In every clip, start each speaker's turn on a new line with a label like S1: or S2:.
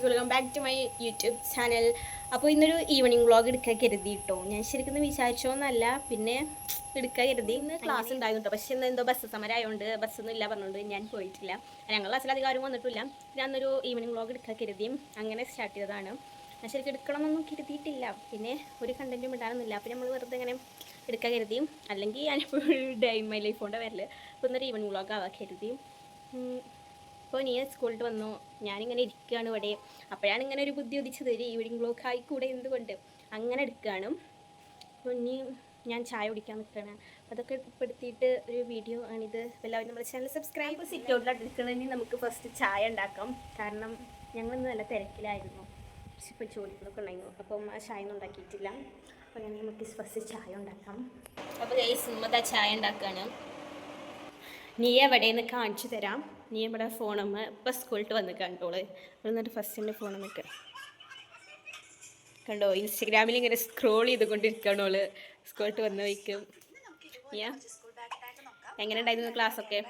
S1: Guys welcome back to my YouTube channel അപ്പോൾ ഇന്നൊരു evening vlog എടുക്കാൻ കരുതി കേട്ടോ ഞാൻ ശരിക്കും വിചാരിച്ചോന്നല്ല പിന്നെ എടുക്കാൻ കരുതി. ഇന്ന് ക്ലാസ് ഉണ്ടായിരുന്നു കേട്ടോ പക്ഷേ ഇന്ന് എന്തോ ബസ് സമരം ആയതുകൊണ്ട് ബസ്സൊന്നും ഇല്ല പറഞ്ഞുകൊണ്ട് ഞാൻ പോയിട്ടില്ല. ഞങ്ങൾ ക്ലാസ്സിൽ അധികം ആരും വന്നിട്ടില്ല. ഞാൻ അന്നൊരു ഈവനിങ് വ്ളോഗ് എടുക്കാൻ കരുതിയും അങ്ങനെ സ്റ്റാർട്ട് ചെയ്തതാണ്. ഞാൻ ശരിക്കും എടുക്കണമെന്നൊന്നും കരുതിയിട്ടില്ല. പിന്നെ ഒരു കണ്ടന്റും ഇടാനൊന്നുമില്ല. അപ്പോൾ നമ്മൾ വെറുതെ ഇങ്ങനെ എടുക്കാൻ കരുതിയും അല്ലെങ്കിൽ ഞാനിപ്പോൾ ഡേ മൈ ലൈഫ് കൊണ്ട് വരൽ. അപ്പോൾ ഇന്നൊരു ഈവനിങ് വ്ളോഗ് ആവാൻ കരുതിയും. അപ്പോൾ നീ സ്കൂളിൽ വന്നു. ഞാനിങ്ങനെ ഇരിക്കുകയാണ് ഇവിടെ. അപ്പോഴാണ് ഇങ്ങനെ ഒരു ബുദ്ധി ഉദിച്ചത്. ഒരു ഈവനിങ് ബ്ലോക്ക് ആയിക്കൂടെ എന്തുകൊണ്ട്? അങ്ങനെ എടുക്കുകയാണ് അപ്പോൾ ഇനി ഞാൻ ചായ കുടിക്കാൻ നിൽക്കുകയാണ് അതൊക്കെ ഉൾപ്പെടുത്തിയിട്ട് ഒരു വീഡിയോ ആണിത്. എല്ലാവരും നമ്മുടെ ചാനൽ സബ്സ്ക്രൈബ് സിറ്റ് ഔട്ടിലാണ് എടുക്കണമെങ്കിൽ നമുക്ക് ഫസ്റ്റ് ചായ ഉണ്ടാക്കാം. കാരണം ഞങ്ങളിന്ന് നല്ല തിരക്കിലായിരുന്നു. ഇപ്പം ഇപ്പോൾ ജോലികളൊക്കെ ഉണ്ടായിരുന്നു അപ്പം ആ ചായ ഒന്നും ഉണ്ടാക്കിയിട്ടില്ല. അപ്പോൾ ഞാൻ നമുക്ക് ഫസ്റ്റ് ചായ ഉണ്ടാക്കാം. അപ്പോൾ ഗൈസ് ഉമ്മതാ ചായ ഉണ്ടാക്കുകയാണ് നീ എവിടെയെന്ന് കാണിച്ചു തരാം. നീ ഇവിടെ ഫോണമ്മ ഇപ്പം സ്കൂളിൽ വന്ന് കണ്ടോൾ. എന്നിട്ട് ഫസ്റ്റ് എന്റെ നിൽക്കുക കണ്ടോ? ഇൻസ്റ്റഗ്രാമിൽ ഇങ്ങനെ സ്ക്രോൾ ചെയ്തുകൊണ്ടിരിക്കണോൾ സ്കൂളിൽ വന്ന് വയ്ക്കും നീയാ എങ്ങനെ ഉണ്ടായിരുന്നു ക്ലാസ്സൊക്കെ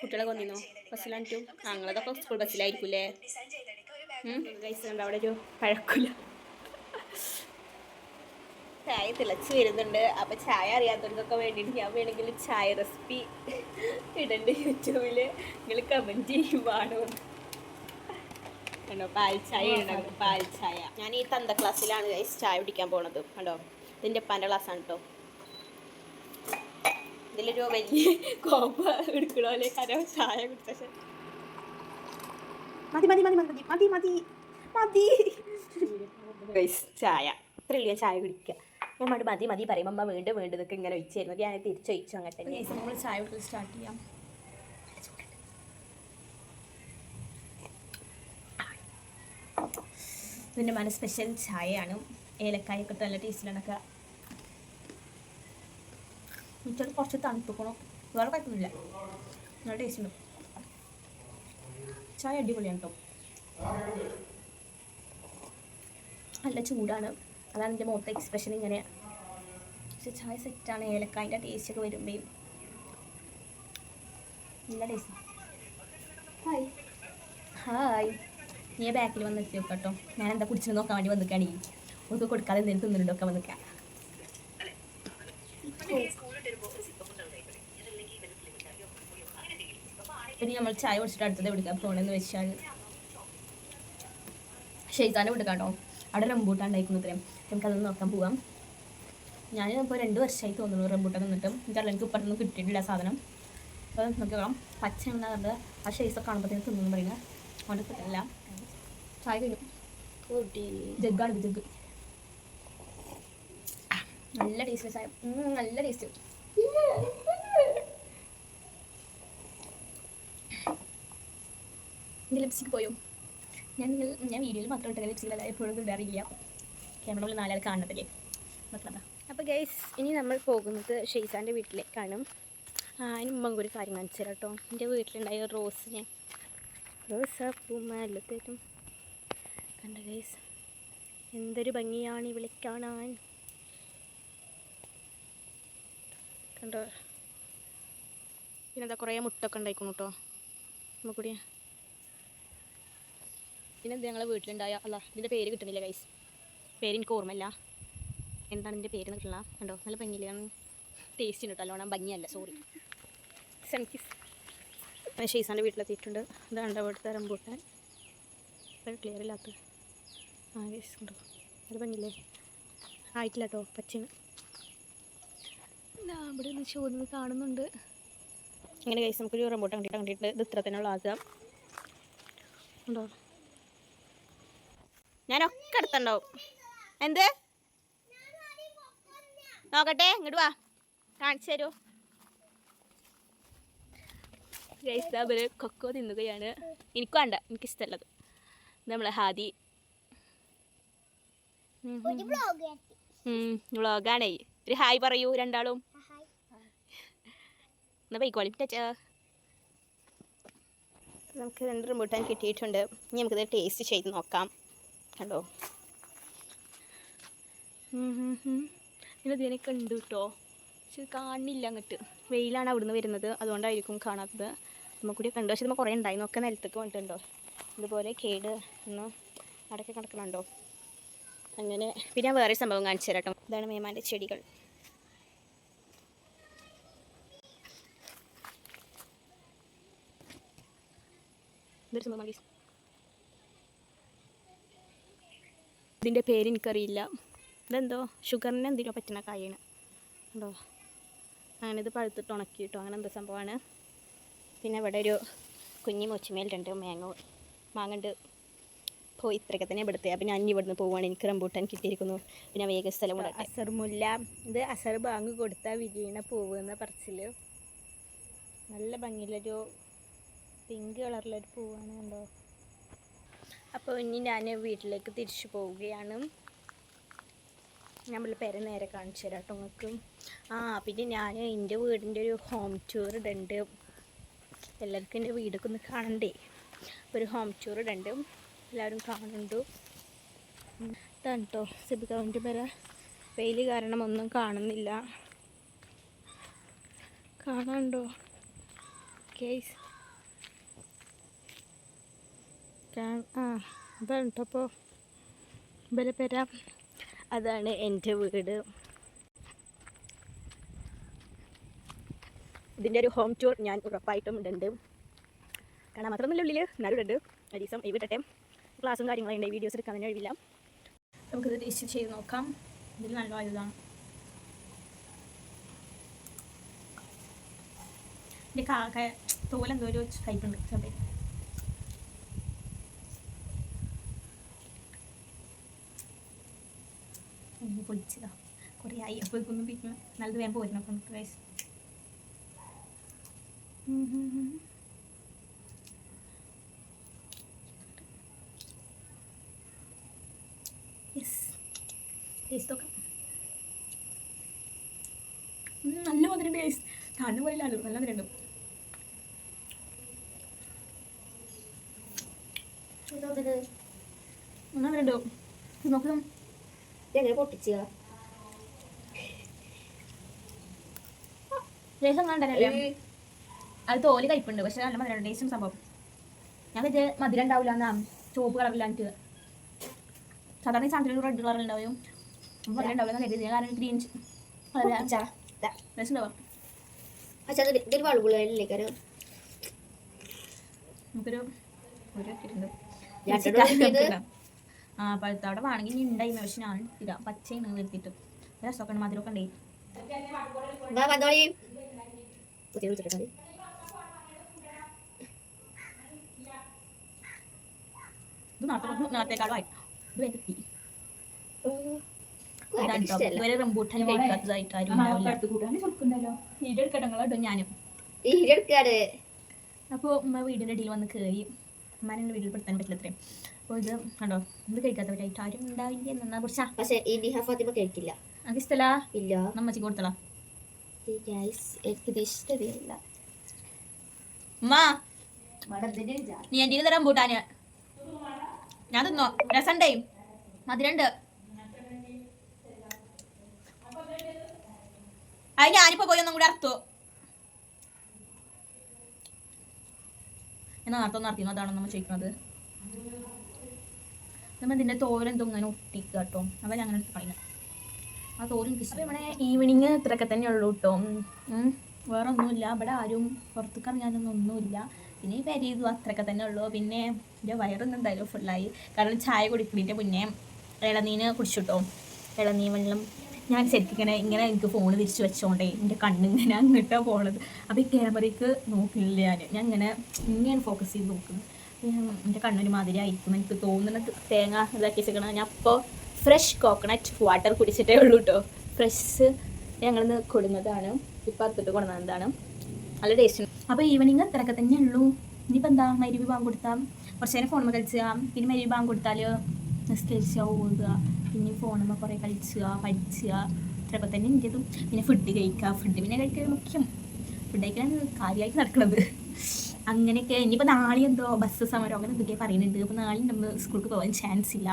S1: കുട്ടികളെ വന്നിരുന്നു? ബസ്സിലാണ് ടു ഞങ്ങളതൊക്കെ സ്കൂൾ ബസ്സിലായിരിക്കൂലേ ഗൈസ് കണ്ടോ? അവിടെ ഒരു പഴക്കില്ല ചായ തിളച്ച് വരുന്നുണ്ട്. അപ്പൊ ചായ അറിയാത്തവർക്കൊക്കെ വേണ്ടിയിട്ട് ഞാൻ വേണമെങ്കിൽ ചായ റെസിപ്പി ഇടണ്ട് യൂട്യൂബിൽ. നിങ്ങൾ കമന്റ് ചെയ്യുമ്പോഴാണോ കണ്ടോ? പാൽ ചായ പാൽ ചായ. ഞാൻ ഈ തന്ത ക്ലാസ്സിലാണ് ചായ പിടിക്കാൻ പോണത്. കണ്ടോ? ഇതിന്റെ ക്ലാസ് ആണ് കേട്ടോ ഇതിലൊരു വലിയ കോപ്പ എടുക്കണോലെ കാരണം ചായ കുടിച്ച ശേഷം. മതി മതി മതി മതി മതി മതി മതി. ചായ. ചായ കുടിക്കുക ഞാൻ മതി മതി പറയുമ്പോൾ അമ്മ വീണ്ടും വീണ്ടും ഇതൊക്കെ ഇങ്ങനെ ഒഴിച്ചു തരുന്നത് ഞാൻ തിരിച്ചൊഴിച്ചു അങ്ങനെ തന്നെ. നമ്മൾ ചായ കുടിക്കൽ സ്റ്റാർട്ട് ചെയ്യാം. ഇതിന്റെ മന സ്പെഷ്യൽ ചായയാണ്. ഏലക്കായൊക്കെ നല്ല ടേസ്റ്റിലാണൊക്കെ മിച്ചർ കുറച്ച് തണുപ്പിക്കണം. വേറെ കുഴപ്പമില്ല നല്ല ടേസ്റ്റ് ചായ അടിപൊളിയാണ് കേട്ടോ നല്ല ചൂടാണ്. അതാണ് എന്റെ മുഖത്തെ എക്സ്പ്രഷൻ ഇങ്ങനെ പക്ഷെ ചായ സെറ്റാണ് ഏലക്കായന്റെ ടേസ്റ്റ് ഒക്കെ വരുമ്പോഴും നല്ല ടേസ്റ്റ് ഹായ് ഹായ് നീ ബാക്കിൽ വന്ന് എത്തി കേട്ടോ. ഞാൻ എന്താ കുടിച്ചിട്ട് നോക്കാൻ വേണ്ടി വന്നിക്കാണ്. ഈ ഒന്നും കൊടുക്കാതെ എന്തെങ്കിലും തിന്നിട്ടുണ്ടൊക്കെ വന്നിക്കാം. പിന്നെ നമ്മൾ ചായ കുടിച്ചിട്ട് അടുത്തത് എടുക്കാം ഫോണെന്ന് വെച്ചാൽ ഷെയ്ഖാന്റെ വിടുക കേട്ടോ. അവിടെ റംബൂട്ടാൻ ഉണ്ടായിരിക്കുന്നത്രേ നമുക്കതൊന്ന് നോക്കാൻ പോവാം. ഞാൻ ഇപ്പോൾ രണ്ട് വർഷമായി തോന്നുന്നു റംബൂട്ടാൻ നിന്നിട്ട് എനിക്കറിയില്ല എനിക്ക് ഇപ്പോഴൊന്നും കിട്ടിയിട്ടില്ല സാധനം. അപ്പോൾ നോക്കാം. പച്ച എന്താ പറഞ്ഞത്. ആ ഷെയ്സൊക്കെ കാണുമ്പോഴത്തേക്ക് തിന്നു പറയുന്നത്. അതുകൊണ്ട് കിട്ടില്ല ചായ കഴിഞ്ഞു ജഗ്ഗാണ് ഇത് ജഗ് നല്ല ടേസ്റ്റ് ചായ. നല്ല ടേസ്റ്റ് എന്റെ ലിപ്സ്റ്റിക് പോയോ? ഞാൻ ഞാൻ വീഡിയോയിൽ മാത്രം ഇട്ട ലിപ്സ്റ്റിക്കല്ല എപ്പോഴും ഇടാറില്ല. ക്യാമറ ഉള്ളിൽ നാലാൾ കാണുന്നതല്ലേ മക്കളതാ അപ്പോൾ ഗൈസ് ഇനി നമ്മൾ പോകുന്നത് ഷെയ്സാന്റെ വീട്ടിലേക്കാണ് കാണും അതിന് മുമ്പ് ഒരു കാര്യം കാണിച്ചു കേട്ടോ. എന്റെ വീട്ടിലുണ്ടായ റോസിനെ. റോസ് പൂമ്മല്ലത്തേറ്റും കണ്ട ഗൈസ്? എന്തൊരു ഭംഗിയാണ് ഇവിടെ കാണാൻ. കണ്ടോ? പിന്നെന്താ കുറേ മുട്ടൊക്കെ ഉണ്ടായിക്കുന്നു കേട്ടോ. നമുക്കൂടിയാ പിന്നെ ഇത് ഞങ്ങളെ വീട്ടിലുണ്ടായ അല്ല ഇതിന്റെ പേര് കിട്ടുന്നില്ല ഗൈസ്. പേര് എനിക്ക് ഓർമ്മയില്ല. എന്താണ് ഇതിന്റെ പേര് കിട്ടില്ല കണ്ടോ? നല്ല ഭംഗിയിലാണ് ടേസ്റ്റ് ചെയ്യുന്നുണ്ട് അല്ലോണം ഭംഗിയല്ല സോറി സെൻകിസ് ഷെയ്സാന്റെ വീട്ടിലെത്തിയിട്ടുണ്ട്. ഇതാണ് അവിടുത്തെ റംബൂട്ടാൻ. ക്ലിയർ ഇല്ലാത്ത ആ ഗൈസ് ഉണ്ടോ അത് ഭംഗിയില്ലേ? ആയിട്ടില്ല കേട്ടോ പച്ചയാണ്. ഇതാ ഇവിടെ നിന്ന് ചോദ്യം കാണുന്നുണ്ട്. ഇങ്ങനെ നമുക്ക് നമുക്കൊരു റംബൂട്ടാൻ കണ്ടിട്ട് കണ്ടിട്ട് ഇത് ഇത്ര തന്നെയുള്ള ആക്കുക ഉണ്ടോ ഞാനൊക്കെ അടുത്തുണ്ടാവും എന്ത്? നോക്കട്ടെ ഇങ്ങോട്ട് വാ. കാണിച്ചു തരൂ. ഗൈസ് അവർ കൊക്കോ തിന്നുകയാണ്. എനിക്ക് വേണ്ട എനിക്ക് ഇഷ്ടമല്ലത് നമ്മളെ ഹാദി. വ്ളോഗാണേ ഒരു ഹായ് പറയൂ രണ്ടാളും. എന്നാ പോയിക്കോളി നമുക്ക് രണ്ട് റിമോട്ടാൻ കിട്ടിയിട്ടുണ്ട്. ഇനി നമുക്കിത് ടേസ്റ്റ് ചെയ്ത് നോക്കാം. കണ്ടോ? ഇതിനെ കണ്ടു കേട്ടോ പക്ഷെ കാണില്ല അങ്ങോട്ട്. വെയിലാണ് അവിടുന്ന് വരുന്നത്. അതുകൊണ്ടായിരിക്കും കാണാത്തത്. നമുക്കൂടി കണ്ടു. പക്ഷെ നമ്മൾ കുറേ ഉണ്ടായി ഒക്കെ നിലത്തേക്ക് വന്നിട്ടുണ്ടോ? ഇതുപോലെ കേട് ഒന്ന് അടക്കി കിടക്കണുണ്ടോ? അങ്ങനെ. പിന്നെ ഞാൻ വേറെ സംഭവം കാണിച്ചു തരാം ഇതാണ് മേമാന്റെ ചെടികൾ. ഇതിന്റെ പേര് എനിക്കറിയില്ല. ഇതെന്തോ ഷുഗറിന് എന്തിനോ പറ്റുന്ന കായാണ്. ഉണ്ടോ അങ്ങനെ ഇത് പഴുത്തിട്ട് ഉണക്കിയിട്ടോ അങ്ങനെ എന്തോ സംഭവമാണ്. പിന്നെ ഇവിടെ ഒരു കുഞ്ഞി മൊച്ചുമേലുണ്ട് മാങ്ങ മാങ്ങണ്ട് പോയി ഇത്രയൊക്കെ തന്നെ ഇവിടുത്തെ. അപ്പം ഞാൻ ഇവിടുന്ന് പോവുകയാണ് എനിക്ക് റംബൂട്ടാൻ കിട്ടിയിരിക്കുന്നു. പിന്നെ വേഗ സ്ഥലം കൂടെ അസർ മുല്ല. ഇത് അസർ ബാങ്ക് കൊടുത്താൽ വിരിയണ പൂവ് എന്ന പറച്ചിൽ നല്ല ഭംഗിയുള്ളൊരു പിങ്ക് കളറിലൊരു പൂവാണ് കണ്ടോ. അപ്പോൾ ഇനി ഞാൻ വീട്ടിലേക്ക് തിരിച്ചു പോവുകയാണ്. നമ്മൾ പേരെ നേരെ കാണിച്ചു തരാം കേട്ടോ നിങ്ങൾക്ക്. ആ പിന്നെ ഞാൻ എന്റെ വീടിന്റെ ഒരു ഹോം ടൂർ ഇടുന്നുണ്ട് എല്ലാവർക്കും എന്റെ വീടൊക്കെ ഒന്ന് കാണണ്ടേ? ഒരു ഹോം ടൂർ ഇടുന്നുണ്ട് എല്ലാവരും കാണുന്നുണ്ട്. ഇതാണ് കേട്ടോ സിബിക്കാവിന്റെ പേര. വെയിൽ കാരണം ഒന്നും കാണുന്നില്ല. കാണാണ്ടോ കേസ് ആ അതാണ് കേട്ടോ അപ്പോൾ ഇവരെ പേര. അതാണ് എന്റെ വീട്. ഇതിന്റെ ഒരു ഹോം ടൂർ ഞാൻ ഉറപ്പായിട്ടും ഇടുന്നുണ്ട്. കാണാൻ മാത്രമല്ല ഉള്ളിൽ ദിവസം ഈ വിട്ടട്ടെ ക്ലാസ്സും കാര്യങ്ങളും ഉണ്ട് വീഡിയോസ് എടുക്കാൻ തന്നെ കഴിയില്ല നമുക്കിത് ടേസ്റ്റ് ചെയ്ത് നോക്കാം. ഇതിൽ നല്ല ആയതാണ്. ഇതിന്റെ കാക്ക തോലെന്തോ ഒരു ടൈപ്പുണ്ട് ചെറുതായി ഒന്ന് പൊളിച്ചതാ. കുറേ ആയി. അപ്പോൾ ഇതൊന്നും പിന്നെ നല്ലത് വേഗം പോരണം അപ്പം നമുക്ക് വയസ്സ് ഉം ഉം. നോക്കാം. നല്ല മധുരം ടേസ്റ്റ് കാണുന്ന പോലെയല്ലോ നല്ല മധുരം നല്ല നോക്കണം. നോക്കാം
S2: എങ്ങനെ പൊട്ടിച്ചുക
S1: രസം കണ്ടല്ലേ അത് തോൽ കയ്പുണ്ട് പക്ഷെ നല്ല മധുരം ടേസ്റ്റും സംഭവം ഞാൻ ഇത് മധുരം ഉണ്ടാവില്ല എന്നാ ചുവപ്പ് കളറില്ലാണ്ട് സാധാരണ ഈ സാധനത്തിൽ റെഡ് കളർ ഉണ്ടാവും മധുരം ഉണ്ടാവില്ല എന്ന് കരുതി കാരണം ഗ്രീൻ രസം ഉണ്ടാവും
S2: പക്ഷെ അത് ഇതൊരു വളവുള്ളല്ലേ കാരണം
S1: നമുക്കൊരു ഒരു ഇട്ടിട്ടുണ്ട്
S2: രണ്ടെണ്ണം ഇത്
S1: ആ പഴുത്ത അവിടെ വേണമെങ്കിൽ ഉണ്ടായി പക്ഷെ ഞാൻ ഇതാ പച്ചയാണ് വരുത്തിയിട്ട് രസമൊക്കെ ഉണ്ട് മധുരമൊക്കെ ഉണ്ടേ.
S2: വാ വന്നോളി കുത്തി വിളിച്ചിട്ടുണ്ട്
S1: ഇത് നാട്ടിൽ നാട്ടേക്കാളുമായി ഇത് വേഗം എത്തി. ഇതാണ് ട്ടോ.
S2: ഇഷ്ടല്ല
S1: ഇതുവരെ റംബൂട്ടാൻ കഴിക്കാത്തതായിട്ട് ആരും ഉണ്ടാവില്ല. ഈടെടുക്കട്ടെ നിങ്ങളോ ഞാനും. അപ്പൊ ഉമ്മ വീടിന്റെ ഇടയിൽ വന്ന് കയറി ഉമ്മാനെ വീട്ടിൽപ്പെടുത്താൻ പറ്റില്ല അത്രയും. അപ്പോൾ ഇത് കണ്ടോ? ഇത് കഴിക്കാത്തവരായിട്ട് ആരും ഉണ്ടാവില്ല എന്നാ കുറിച്ചാ
S2: പക്ഷേ ഈ നിഹ ഫാത്തിമ കഴിക്കില്ല.
S1: അത് ഇഷ്ടല്ല
S2: ഇല്ല
S1: നമ്മച്ചി കൊടുത്തളാ
S2: എനിക്കിത് ഇഷ്ടമില്ല
S1: ഉമ്മ നീ എന്റെ തരാൻ പൂട്ടാന് ഞാൻ. തിന്നോ. രസണ്ടേ മധുരണ്ട് അത് ഞാനിപ്പോ പോയി ഒന്നും കൂടി അർത്ഥോ എന്നാ നേരത്തെ നടത്തിയിരുന്നു അതാണോ നമ്മൾ ചോദിക്കുന്നത്. നമ്മൾ ഇതിന്റെ തോരെന്തോ ഇങ്ങനെ ഒട്ടിക്കുക കേട്ടോ. അപ്പോൾ അങ്ങനെ എടുത്ത് കളയുന്നത് ആ തോരൻ ഇഷ്ടം ഇവിടെ ഈവനിങ് ഇത്രയൊക്കെ തന്നെ ഉള്ളൂ കേട്ടോ. വേറെ ഒന്നുമില്ല. ഇവിടെ ആരും പുറത്തേക്ക് ഇറങ്ങാനൊന്നും ഒന്നുമില്ല. പിന്നെ ഈ പെരീതു അത്രയൊക്കെ തന്നെ ഉള്ളൂ. പിന്നെ എന്റെ വയറൊന്നും എന്തായാലും ഫുള്ളായി കാരണം ചായ കുടിക്കുന്നതിന്റെ മുന്നേ ഇളനീന് കുടിച്ചിട്ടോ ഇളനീ വെള്ളം ഞാൻ ശരിക്കും ഇങ്ങനെ എനിക്ക് ഫോൺ തിരിച്ചു വെച്ചോണ്ടേ എന്റെ കണ്ണിങ്ങനെ അങ്ങോട്ടാണ് പോണത്. അപ്പോൾ ഈ ക്യാമറയ്ക്ക് നോക്കില്ല ഞാൻ ഞാൻ ഇങ്ങനെ ഇങ്ങനെയാണ് ഫോക്കസ് ചെയ്ത് നോക്കുന്നത്. എന്റെ കണ്ണൊരു മാതിരി ആയിരിക്കും എനിക്ക് തോന്നുന്നത് തേങ്ങ ഇതാക്കി വെച്ചേക്കണം. ഞാൻ അപ്പോൾ ഫ്രഷ് കോക്കനട്ട് വാട്ടർ കുടിച്ചിട്ടേ ഉള്ളൂ കേട്ടോ ഫ്രഷ് ഞങ്ങളിന്ന് കൊടുന്നതാണ്. ഇപ്പം അടുത്തിട്ട് കൊടുന്നതാണ് നല്ല ടേസ്റ്റ് അപ്പോൾ ഈവനിങ് അത്രയൊക്കെ തന്നെ ഉള്ളൂ. ഇനിയിപ്പോൾ എന്താ? മരുവി ബാങ്ക് കൊടുത്താൽ കുറച്ച് നേരം ഫോണിൽ കളിച്ചുക പിന്നെ മരുവി ബാങ്ക് കൊടുത്താൽ നിസ്കരിച്ചാൽ ഓതുക പിന്നെ ഫോണുമ്പോൾ കുറേ കളിച്ചുക പഠിച്ചുക ഇത്രയൊക്കെ തന്നെ എന്റെതും പിന്നെ ഫുഡ് കഴിക്കുക ഫുഡ് പിന്നെ കഴിക്കുക മുഖ്യം. ഫുഡ് കഴിക്കാൻ കാര്യമായിട്ട് നടക്കുന്നത് അങ്ങനെയൊക്കെ. ഇനിയിപ്പോൾ നാളെ എന്തോ ബസ് സമരം അങ്ങനെ എന്തൊക്കെ പറയുന്നുണ്ട്. അപ്പോൾ നാളെ നമ്മൾ സ്കൂൾക്ക് പോകാൻ ചാൻസ് ഇല്ല.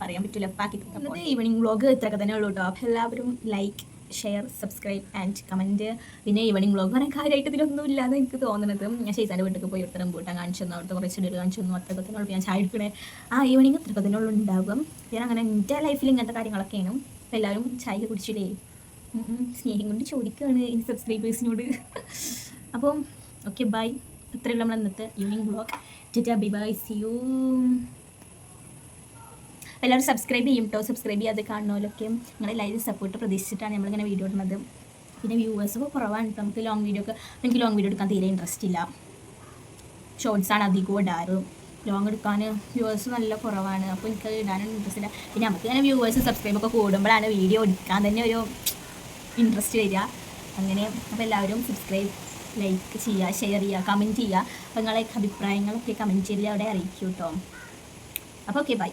S1: പറയാൻ പറ്റില്ല അപ്പം ഈവനിങ് വ്ളോഗ് ഇത്രയൊക്കെ തന്നെ ഉള്ളൂ കേട്ടോ അപ്പോൾ എല്ലാവരും like share subscribe and comment പിന്നെ ഈവനിങ് വ്ളോഗ് പറയാൻ കാര്യമായിട്ട് ഇതിലൊന്നും ഇല്ലാതെ എനിക്ക് തോന്നുന്നത് ഞാൻ ഷെയ്സാന്റെ വീട്ടിൽ പോയി ഉത്തരം റംബൂട്ടാൻ കാണിച്ചു തന്നു. അവിടുത്തെ കുറച്ച് ചെടികൾ കാണിച്ചു തന്നു. ഉള്ളൂ. ഞാൻ ചായ ആ ഈവനിങ് ഉള്ളൂ ഉണ്ടാകും ഞാൻ അങ്ങനെ എന്റെ ലൈഫിൽ ഇങ്ങനത്തെ കാര്യങ്ങളൊക്കെയാണ്. അപ്പോൾ എല്ലാവരും ചായ കുടിച്ചില്ലേ. സ്നേഹം കൊണ്ട് ചോദിക്കുകയാണ് ഇനി സബ്സ്ക്രൈബേഴ്സിനോട് അപ്പം ഓക്കെ ബൈ ഇത്രയുള്ള നമ്മൾ ഇന്നത്തെ evening vlog tata bye bye see you എല്ലാവരും സബ്സ്ക്രൈബ് ചെയ്യും കേട്ടോ സബ്സ്ക്രൈബ് ചെയ്യാതെ കാണുന്നവരൊക്കെ നിങ്ങളെ ലൈവ് സപ്പോർട്ട് പ്രതീക്ഷിച്ചിട്ടാണ് നമ്മളിങ്ങനെ വീഡിയോ ഇടുന്നത്. പിന്നെ വ്യൂവേഴ്സ് ഒക്കെ കുറവാണ് കേട്ടോ നമുക്ക് ലോങ് വീഡിയോ ഒക്കെ എനിക്ക് ലോങ് വീഡിയോ എടുക്കാൻ തീരെ ഇൻട്രസ്റ്റ് ഇല്ല. ഷോർട്സാണ് അധികവും ഇടാറ്. ലോങ് എടുക്കാൻ വ്യൂവേഴ്സ് നല്ല കുറവാണ്. അപ്പോൾ എനിക്ക് ഇടാനൊന്നും ഇൻട്രസ്റ്റ് ഇല്ല. പിന്നെ നമുക്ക് ഇങ്ങനെ വ്യൂവേഴ്സ് സബ്സ്ക്രൈബ് ഒക്കെ കൂടുമ്പോഴാണ് വീഡിയോ എടുക്കാൻ തന്നെ ഒരു ഇൻട്രസ്റ്റ് വരിക. അങ്ങനെ അപ്പോൾ എല്ലാവരും സബ്സ്ക്രൈബ് ലൈക്ക് ചെയ്യുക ഷെയർ ചെയ്യുക കമന്റ് ചെയ്യുക. അപ്പോൾ നിങ്ങളെ അഭിപ്രായങ്ങളൊക്കെ കമന്റ് ചെയ്ത് അവിടെ അറിയിക്കൂ കേട്ടോ അപ്പോൾ ഓക്കെ ബൈ